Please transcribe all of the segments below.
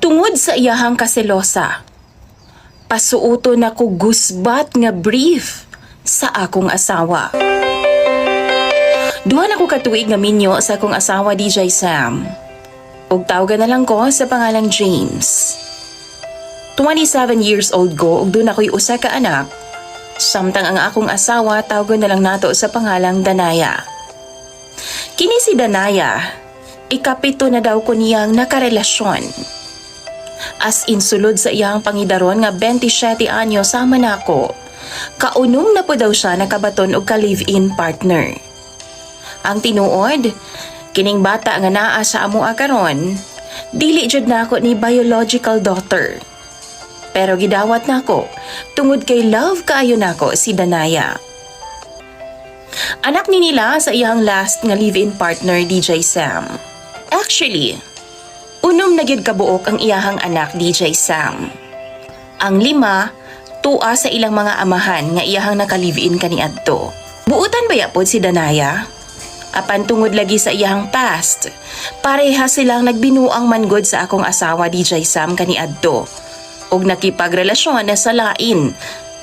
Tungod sa iyahang kaselosa, pasuuto na ko gusbat nga brief sa akong asawa. Duha na ko katuig nga minyo sa akong asawa DJ Sam. Ug tawgan na lang ko sa pangalang James. 27 years old ko ug doon ako'y usa ka anak. Samtang ang akong asawa tawgon na lang nato sa pangalang Danaya. Kini si Danaya, ikapito na daw ko niyang nakarelasyon. As in sulod sa iyang pangidaron nga 27 anyo sama na ako, kaunong na po daw siya nakabaton og ka-live-in partner. Ang tinuod, kining bata nga naa sa amo karon, dili jud na ako ni biological daughter. Pero gidawat na ako tungod kay love kaayo nako si Danaya. Anak ni nila sa iyang last nga live-in partner DJ Sam. Actually, unom na gyud kabuok ang iyahang anak DJ Sam. Ang lima, tua sa ilang mga amahan nga iyahang naka-live-in kaniadto. Buutan ba yapod si Danaya? Apan tungod lagi sa iyahang past, pareha silang nagbinuang mangod sa akong asawa DJ Sam kaniadto. ug nakipagrelasyon na sa lain,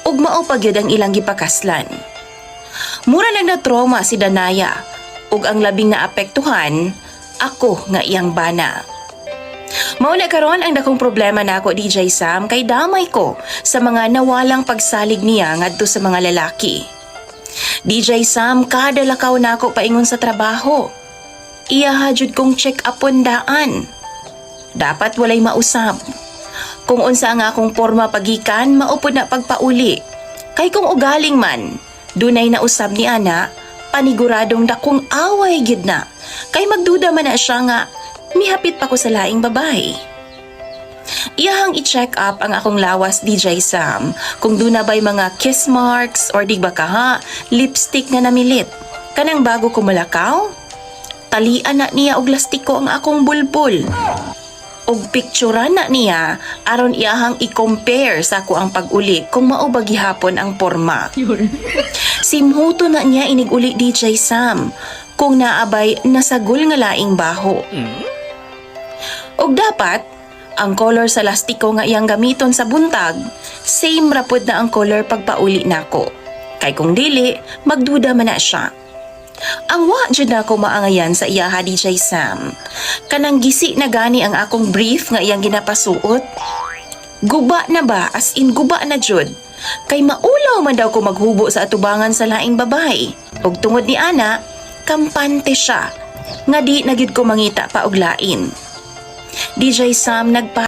ug mao pa gyud ang ilang gipakaslan. Mura lang na trauma si Danaya, ug ang labing naapektuhan, ako nga iyang bana. Mao na karon ang dakong problema nako DJ Sam kay damay ko sa mga nawalang pagsalig niya ngadto sa mga lalaki. DJ Sam kada lakaw nako paingon sa trabaho. Iya hajud kong check upon daan. Dapat walay mausab. Kung unsa nga akong porma pagikan, maupod na pagpauli. Kay kung ugaling man, dunay na usab ni ana, paniguradong dakong away gid na. Kay magduda man na siya nga, mihapit pa ko sa laing babae. Iyahang i-check up ang akong lawas DJ Sam kung duna ba'y mga kiss marks or di ba kaha, lipstick nga namilit. Kanang bago ko malakaw, talian na niya og lastiko ang akong bulbul og picturean na niya aron iyahang i-compare sa ako ang pag-uli kung mao ba gihapon ang porma. Simhuto na niya inig-uli DJ Sam kung naabay nasagol nga laing baho. Og dapat ang color sa lastiko nga iyang gamiton sa buntag, same rapod na ang color pagpauli nako. Kay kung dili, magduda man na siya. Ang wa jud na ako maangayan sa iyaha DJ Sam. Kanang gisi na gani ang akong brief nga iyang ginapasuot. Guba na ba as in guba na jud. Kay maulaw man daw ko maghubo sa atubangan sa laing babae. Ug tungod ni ana, kampante siya. Nga di na gyud ko mangita pa og lain. DJ Sam nagpa